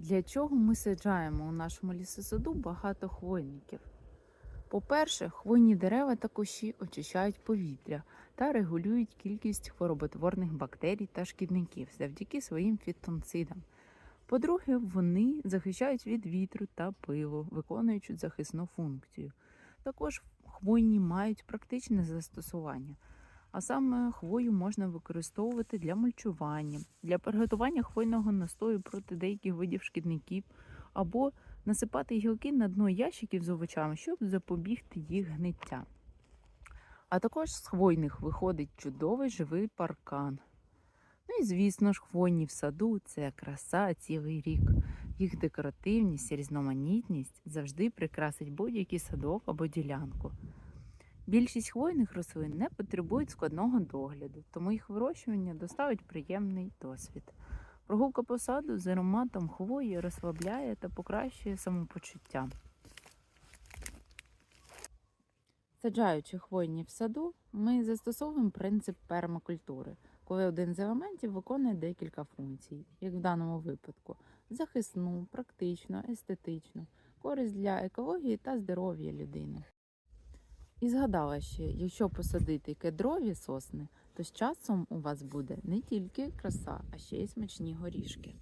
Для чого ми саджаємо у нашому лісосаду багато хвойників? По-перше, хвойні дерева та кущі очищають повітря та регулюють кількість хвороботворних бактерій та шкідників завдяки своїм фітонцидам. По-друге, вони захищають від вітру та пилу, виконуючи захисну функцію. Також хвойні мають практичне застосування, а саме хвою можна використовувати для мульчування, для приготування хвойного настою проти деяких видів шкідників або насипати гілки на дно ящиків з овочами, щоб запобігти їх гниття. А також з хвойних виходить чудовий живий паркан. Ну і звісно ж, хвойні в саду це краса цілий рік. Їх декоративність різноманітність завжди прикрасить будь-який садок або ділянку. Більшість хвойних рослин не потребують складного догляду, тому їх вирощування доставить приємний досвід. Прогулка по саду з ароматом хвої розслабляє та покращує самопочуття. Саджаючи хвойні в саду, ми застосовуємо принцип пермакультури, коли один з елементів виконує декілька функцій, як в даному випадку захисну, практичну, естетичну, користь для екології та здоров'я людини. І згадала ще, якщо посадити кедрові сосни, то з часом у вас буде не тільки краса, а ще й смачні горішки.